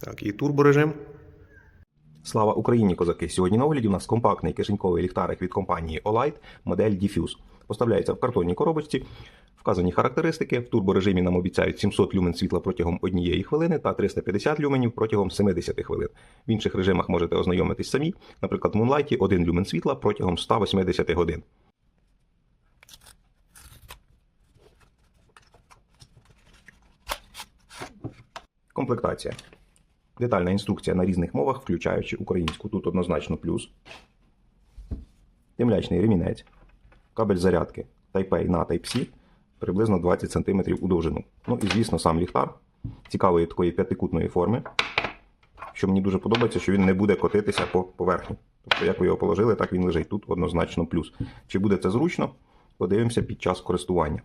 Так, і турборежим. Слава Україні, козаки! Сьогодні на огляді у нас компактний кишеньковий ліхтарик від компанії Olight, модель Diffuse. Поставляється в картонній коробочці. Вказані характеристики. В турборежимі нам обіцяють 700 люмен світла протягом однієї хвилини та 350 люменів протягом 70 хвилин. В інших режимах можете ознайомитись самі. Наприклад, в Moonlight 1 люмен світла протягом 180 годин. Комплектація. Детальна інструкція на різних мовах, включаючи українську. Тут однозначно плюс. Темлячний ремінець. Кабель зарядки Type-A на Type-C приблизно 20 см у довжину. Ну і, звісно, сам ліхтар цікавої такої п'ятикутної форми. Що мені дуже подобається, що він не буде котитися по поверхні. Тобто, як ви його положили, так він лежить. Тут однозначно плюс. Чи буде це зручно? Подивимося під час користування.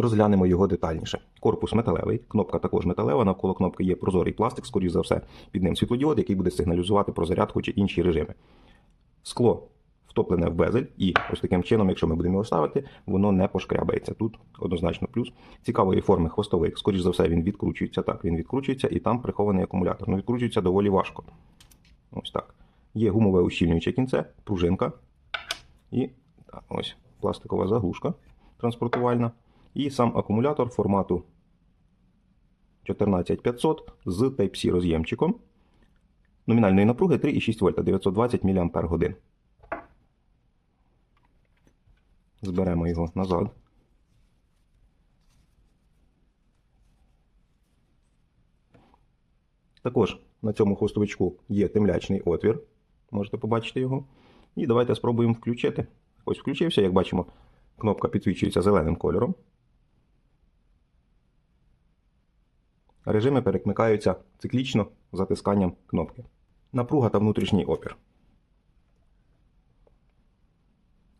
Розглянемо його детальніше. Корпус металевий, кнопка також металева. Навколо кнопки є прозорий пластик, скоріш за все, під ним світлодіод, який буде сигналізувати про зарядку чи інші режими. Скло втоплене в безель, і ось таким чином, якщо ми будемо його ставити, воно не пошкрябається. Тут однозначно плюс. Цікавої форми хвостовик. Скоріш за все, він відкручується. Так, він відкручується, і там прихований акумулятор. Ну, відкручується доволі важко. Ось так. Є гумове ущільнююче кінце, пружинка. І ось пластикова заглушка транспортувальна. І сам акумулятор формату 14500 з Type-C роз'ємчиком. Номінальної напруги 3,6 вольта 920 мАч. Зберемо його назад. Також на цьому хвостовичку є темлячний отвір. Можете побачити його. І давайте спробуємо включити. Ось включився, як бачимо, кнопка підсвічується зеленим кольором. Режими перекмикаються циклічно затисканням кнопки. Напруга та внутрішній опір.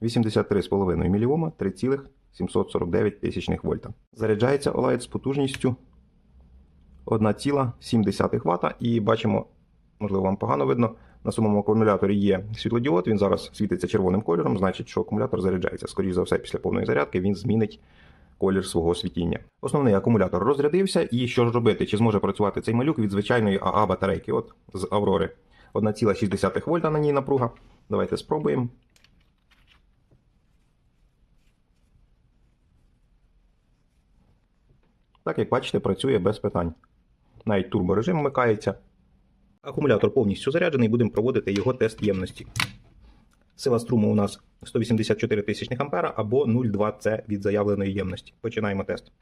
83,5 мОм 3,749 вольта. Заряджається OLED з потужністю 1,7 Вт. І бачимо, можливо, вам погано видно, на самому акумуляторі є світлодіод, він зараз світиться червоним кольором, значить, що акумулятор заряджається. Скоріше за все, після повної зарядки він змінить колір свого світіння. Основний акумулятор розрядився, і що ж робити? Чи зможе працювати цей малюк від звичайної АА батарейки? От з Аврори 1,6 вольта на ній напруга. Давайте спробуємо. Так, як бачите, працює без питань. Навіть турборежим вмикається. Акумулятор повністю заряджений, будемо проводити його тест ємності. Сила струму у нас 184 тисячних ампера або 0,2 С від заявленої ємності. Починаємо тест.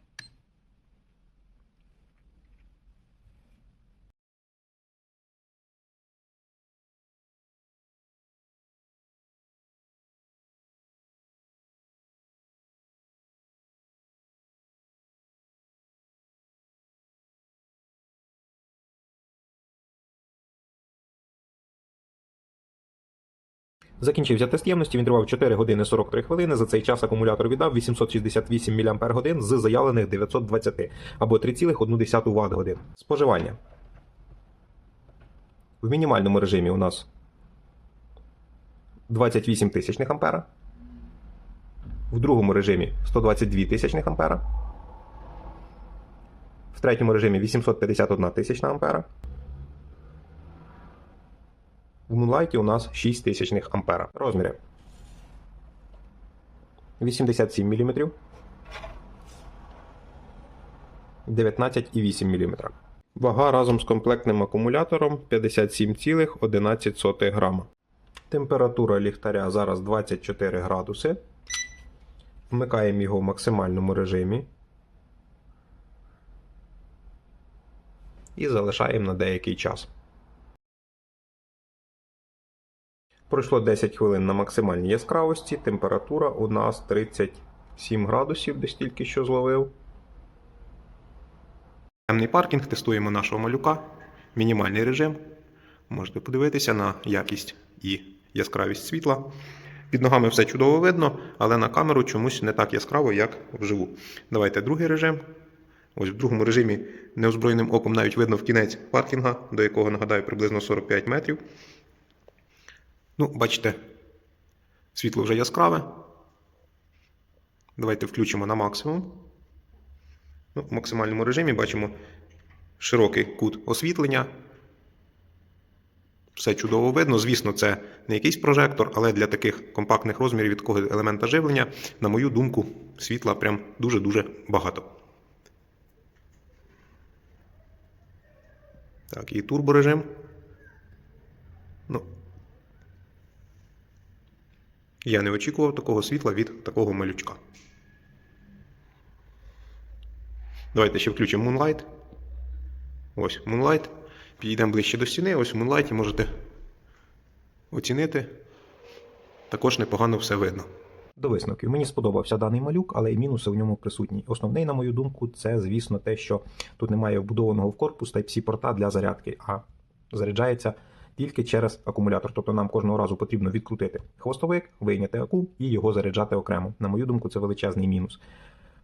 Закінчився тест ємності, він тривав 4 години 43 хвилини. За цей час акумулятор віддав 868 мАч з заявлених 920 або 3,1 Вт годин. Споживання. В мінімальному режимі у нас 28 тисячних ампера. В другому режимі 122 тисячних ампера. В третьому режимі 851 тисячна ампера. В Moonlight у нас 6 тисячних ампера. Розміри 87 мм. 19,8 мм. Вага разом з комплектним акумулятором 57,11 грама. Температура ліхтаря зараз 24 градуси. Вмикаємо його в максимальному режимі. І залишаємо на деякий час. Пройшло 10 хвилин на максимальній яскравості. Температура у нас 37 градусів, десь тільки що зловив. Темний паркінг, тестуємо нашого малюка. Мінімальний режим. Можете подивитися на якість і яскравість світла. Під ногами все чудово видно, але на камеру чомусь не так яскраво, як вживу. Давайте другий режим. Ось в другому режимі неозброєним оком навіть видно в кінець паркінга, до якого нагадаю приблизно 45 метрів. Ну, бачите, світло вже яскраве. Давайте включимо на максимум. Ну, в максимальному режимі бачимо широкий кут освітлення. Все чудово видно. Звісно, це не якийсь прожектор, але для таких компактних розмірів від такого елемента живлення, на мою думку, світла прям дуже-дуже багато. Так, і турборежим. Ну, я не очікував такого світла від такого малючка. Давайте ще включимо Moonlight. Ось Moonlight. Підійдемо ближче до стіни. Ось в Moonlight можете оцінити. Також непогано все видно. До висновків. Мені сподобався даний малюк, але і мінуси в ньому присутні. Основний, на мою думку, це, звісно, те, що тут немає вбудованого в корпус Type-C порта для зарядки, а заряджається тільки через акумулятор. Тобто нам кожного разу потрібно відкрутити хвостовик, вийняти аку і його заряджати окремо. На мою думку, це величезний мінус.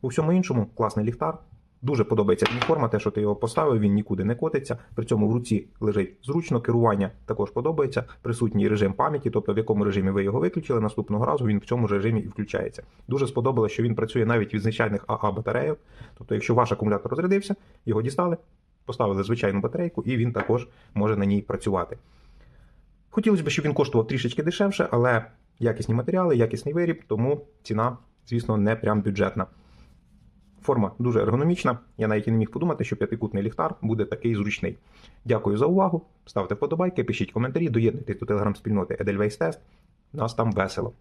У всьому іншому класний ліхтар. Дуже подобається форма, те, що ти його поставив, він нікуди не котиться. При цьому в руці лежить зручно, керування також подобається. Присутній режим пам'яті, тобто в якому режимі ви його виключили, наступного разу він в цьому режимі і включається. Дуже сподобалося, що він працює навіть від звичайних АА батарейок. Тобто, якщо ваш акумулятор розрядився, його дістали, поставили звичайну батарейку, і він також може на ній працювати. Хотілося б, щоб він коштував трішечки дешевше, але якісні матеріали, якісний виріб, тому ціна, звісно, не прям бюджетна. Форма дуже ергономічна. Я навіть і не міг подумати, що п'ятикутний ліхтар буде такий зручний. Дякую за увагу. Ставте вподобайки, пишіть коментарі, доєднуйтесь до телеграм-спільноти Edelweiss Test. Нас там весело.